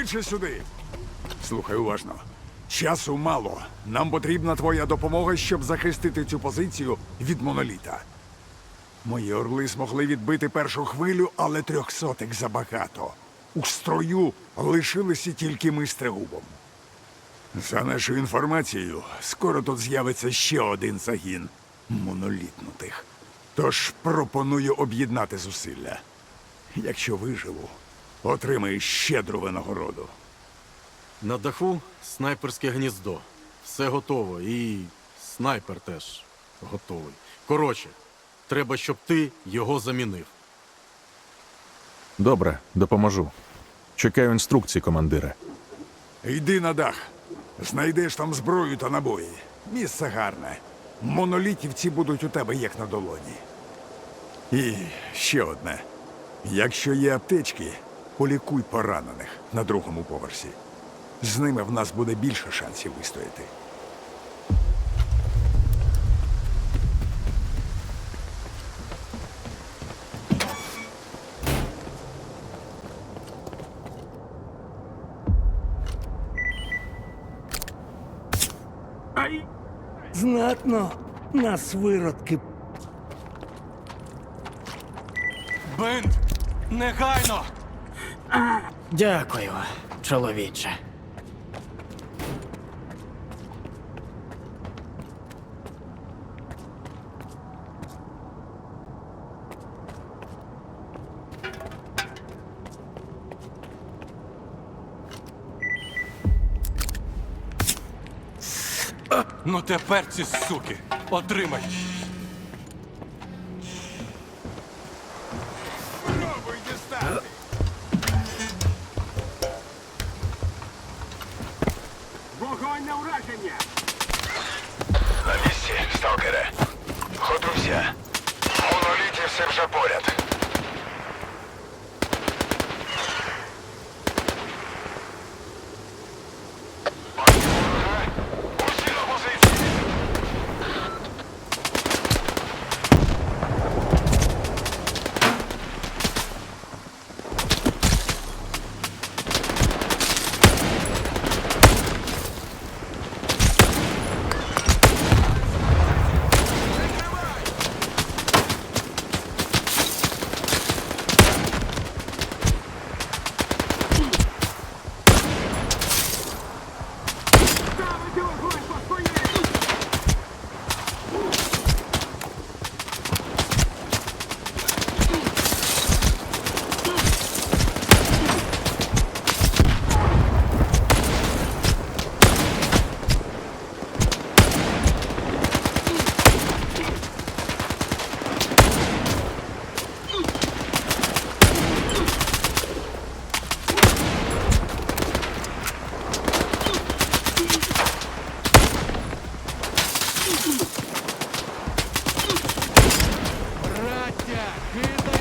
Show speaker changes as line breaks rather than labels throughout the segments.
Швидше сюди. Слухай уважно. Часу мало. Нам потрібна твоя допомога, щоб захистити цю позицію від моноліта. Мої орли змогли відбити першу хвилю, але трьохсотих забагато. У строю лишилися тільки ми з Трегубом. За нашою інформацією, скоро тут з'явиться ще один загін монолітнутих. Тож пропоную об'єднати зусилля. Якщо виживу, отримаєш щедру винагороду.
На даху снайперське гніздо. Все готово. І снайпер теж готовий. Коротше, треба, щоб ти його замінив.
Добре, допоможу. Чекаю інструкції, командире.
Йди на дах. Знайдеш там зброю та набої. Місце гарне. Монолітівці будуть у тебе як на долоні. І ще одне. Якщо є аптечки, полікуй поранених на другому поверсі. З ними в нас буде більше шансів вистояти.
Знатно нас виродки.
Бент! Негайно!
Дякую, чоловіче.
Ну тепер ці суки! Отримай!
Готуйся. Монолітівці вже поряд. 経済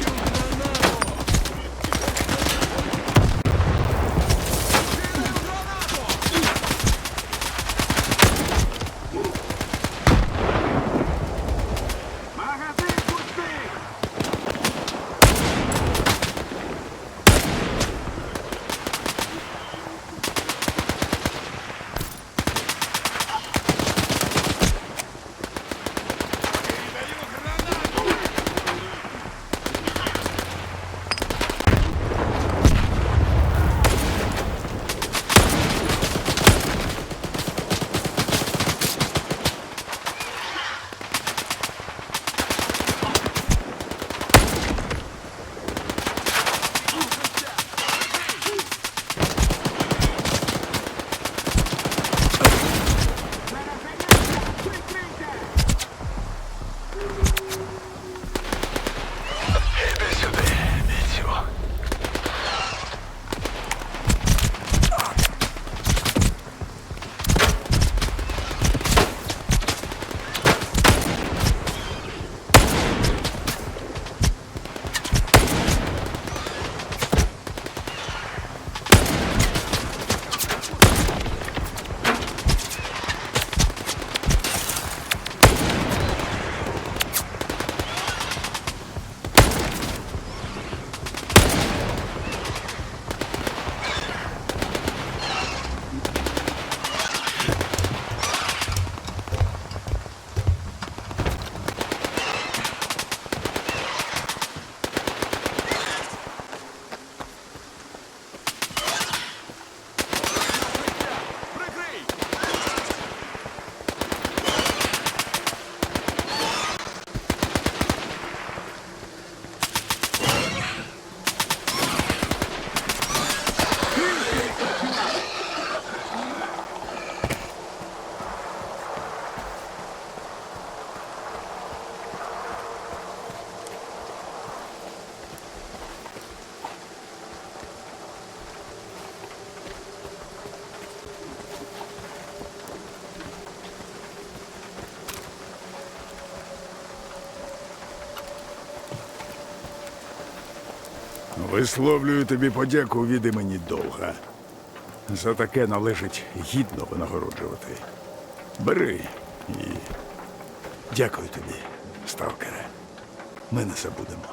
Висловлюю тобі подяку від імені Довга. За таке належить гідно винагороджувати. Бери і дякую тобі, сталкере. Ми не забудемо.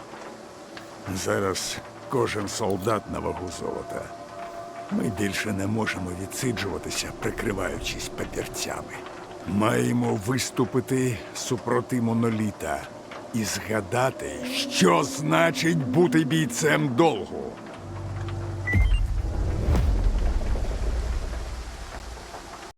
Зараз кожен солдат на вагу золота. Ми більше не можемо відсиджуватися, прикриваючись папірцями. Маємо виступити супроти моноліта і згадати, що значить бути бійцем долгу.